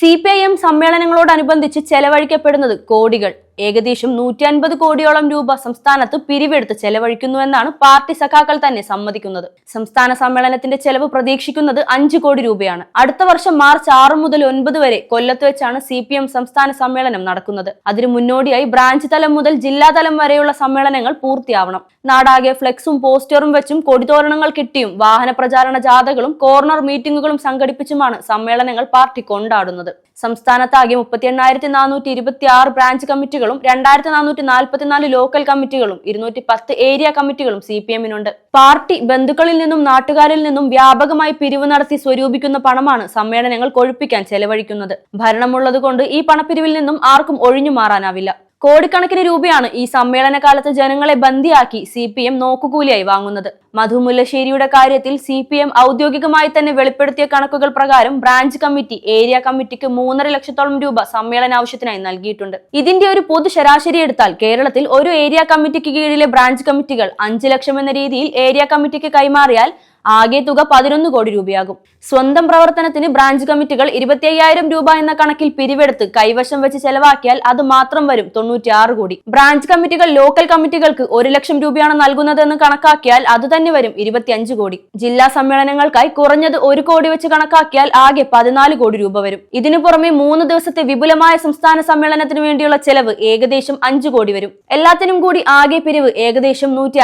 C P I M സമ്മേളനങ്ങളോടനുബന്ധിച്ച് ചെലവഴിക്കപ്പെടുന്നത് കോടികൾ. ഏകദേശം നൂറ്റി അൻപത് കോടിയോളം രൂപ സംസ്ഥാനത്ത് പിരിവെടുത്ത് ചെലവഴിക്കുന്നുവെന്നാണ് പാർട്ടി സഖാക്കൾ തന്നെ സമ്മതിക്കുന്നത്. സംസ്ഥാന സമ്മേളനത്തിന്റെ ചെലവ് പ്രതീക്ഷിക്കുന്നത് അഞ്ചു കോടി രൂപയാണ്. അടുത്ത വർഷം മാർച്ച് ആറ് മുതൽ ഒൻപത് വരെ കൊല്ലത്ത് വെച്ചാണ് സി സംസ്ഥാന സമ്മേളനം നടക്കുന്നത്. അതിനു മുന്നോടിയായി ബ്രാഞ്ച് തലം മുതൽ ജില്ലാ തലം വരെയുള്ള സമ്മേളനങ്ങൾ പൂർത്തിയാവണം. നാടാകെ ഫ്ലെക്സും പോസ്റ്ററും വെച്ചും കൊടിതോരണങ്ങൾ കിട്ടിയും വാഹന പ്രചാരണ ജാഥകളും കോർണർ മീറ്റിംഗുകളും സംഘടിപ്പിച്ചുമാണ് സമ്മേളനങ്ങൾ പാർട്ടി കൊണ്ടാടുന്നത്. സംസ്ഥാനത്താകെ മുപ്പത്തി എണ്ണായിരത്തി നാനൂറ്റി ഇരുപത്തി ആറ് ബ്രാഞ്ച് കമ്മിറ്റികളും രണ്ടായിരത്തി നാനൂറ്റി നാൽപ്പത്തിനാല് ലോക്കൽ കമ്മിറ്റികളും ഇരുന്നൂറ്റി പത്ത് ഏരിയ കമ്മിറ്റികളും സി പി എമ്മിനുണ്ട് പാർട്ടി ബന്ധുക്കളിൽ നിന്നും നാട്ടുകാരിൽ നിന്നും വ്യാപകമായി പിരിവ് നടത്തി സ്വരൂപിക്കുന്ന പണമാണ് സമ്മേളനങ്ങൾ കൊഴുപ്പിക്കാൻ ചെലവഴിക്കുന്നത്. ഭരണമുള്ളതുകൊണ്ട് ഈ പണപ്പിരിവിൽ നിന്നും ആർക്കും ഒഴിഞ്ഞു മാറാനാവില്ല. കോടിക്കണക്കിന് രൂപയാണ് ഈ സമ്മേളന കാലത്ത് ജനങ്ങളെ ബന്ദിയാക്കി സി പി എം നോക്കുകൂലിയായി വാങ്ങുന്നത്. മധു മുല്ലശ്ശേരിയുടെ കാര്യത്തിൽ സി പി എം ഔദ്യോഗികമായി തന്നെ വെളിപ്പെടുത്തിയ കണക്കുകൾ പ്രകാരം ബ്രാഞ്ച് കമ്മിറ്റി ഏരിയ കമ്മിറ്റിക്ക് മൂന്നര ലക്ഷത്തോളം രൂപ സമ്മേളന ആവശ്യത്തിനായി നൽകിയിട്ടുണ്ട്. ഇതിന്റെ ഒരു പൊതു ശരാശരി എടുത്താൽ കേരളത്തിൽ ഒരു ഏരിയ കമ്മിറ്റിക്ക് കീഴിലെ ബ്രാഞ്ച് കമ്മിറ്റികൾ അഞ്ച് ലക്ഷം എന്ന രീതിയിൽ ഏരിയ കമ്മിറ്റിക്ക് കൈമാറിയാൽ ആകെ തുക പതിനൊന്ന് കോടി രൂപയാകും. സ്വന്തം പ്രവർത്തനത്തിന് ബ്രാഞ്ച് കമ്മിറ്റികൾ ഇരുപത്തി അയ്യായിരം രൂപ എന്ന കണക്കിൽ പിരിവെടുത്ത് കൈവശം വെച്ച് ചെലവാക്കിയാൽ അത് മാത്രം വരും തൊണ്ണൂറ്റിയാറ് കോടി. ബ്രാഞ്ച് കമ്മിറ്റികൾ ലോക്കൽ കമ്മിറ്റികൾക്ക് ഒരു ലക്ഷം രൂപയാണ് നൽകുന്നതെന്ന് കണക്കാക്കിയാൽ അത് തന്നെ വരും ഇരുപത്തിയഞ്ച് കോടി. ജില്ലാ സമ്മേളനങ്ങൾക്കായി കുറഞ്ഞത് ഒരു കോടി വെച്ച് കണക്കാക്കിയാൽ ആകെ പതിനാല് കോടി രൂപ വരും. ഇതിനു പുറമെ മൂന്ന് ദിവസത്തെ വിപുലമായ സംസ്ഥാന സമ്മേളനത്തിന് വേണ്ടിയുള്ള ചെലവ് ഏകദേശം അഞ്ചു കോടി വരും. എല്ലാത്തിനും കൂടി ആകെ പിരിവ് ഏകദേശം നൂറ്റി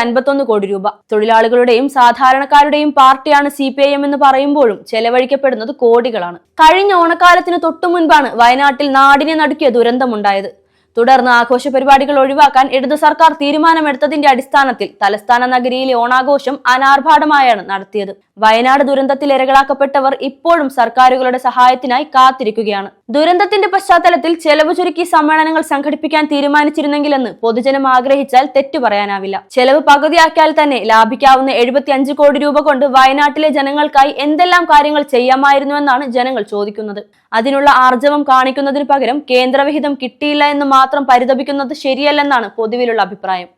കോടി രൂപ. തൊഴിലാളികളുടെയും സാധാരണക്കാരുടെയും പാർട്ടിയാണ് സി പി ഐ എം എന്ന് പറയുമ്പോഴും ചെലവഴിക്കപ്പെടുന്നത് കോടികളാണ്. കഴിഞ്ഞ ഓണക്കാലത്തിന് തൊട്ടു മുൻപാണ് വയനാട്ടിൽ നാടിനെ നടുക്കിയ ദുരന്തമുണ്ടായത്. തുടർന്ന് ആഘോഷ പരിപാടികൾ ഒഴിവാക്കാൻ ഇടതു സർക്കാർ തീരുമാനമെടുത്തതിന്റെ അടിസ്ഥാനത്തിൽ തലസ്ഥാന നഗരിയിലെ ഓണാഘോഷം അനാർഭാടമായാണ് നടത്തിയത്. വയനാട് ദുരന്തത്തിൽ ഇരകളാക്കപ്പെട്ടവർ ഇപ്പോഴും സർക്കാരുകളുടെ സഹായത്തിനായി കാത്തിരിക്കുകയാണ്. ദുരന്തത്തിന്റെ പശ്ചാത്തലത്തിൽ ചെലവ് ചുരുക്കി സമ്മേളനങ്ങൾ സംഘടിപ്പിക്കാൻ തീരുമാനിച്ചിരുന്നെങ്കിലെന്ന് പൊതുജനം ആഗ്രഹിച്ചാൽ തെറ്റു പറയാനാവില്ല. ചെലവ് പകുതിയാക്കിയാൽ തന്നെ ലാഭിക്കാവുന്ന എഴുപത്തി കോടി രൂപ കൊണ്ട് വയനാട്ടിലെ ജനങ്ങൾക്കായി എന്തെല്ലാം കാര്യങ്ങൾ ചെയ്യാമായിരുന്നുവെന്നാണ് ജനങ്ങൾ ചോദിക്കുന്നത്. അതിനുള്ള ആർജവം കാണിക്കുന്നതിന് പകരം കേന്ദ്രവിഹിതം കിട്ടിയില്ല എന്ന് മാത്രം പരിതപിക്കുന്നത് ശരിയല്ലെന്നാണ് പൊതുവിലുള്ള അഭിപ്രായം.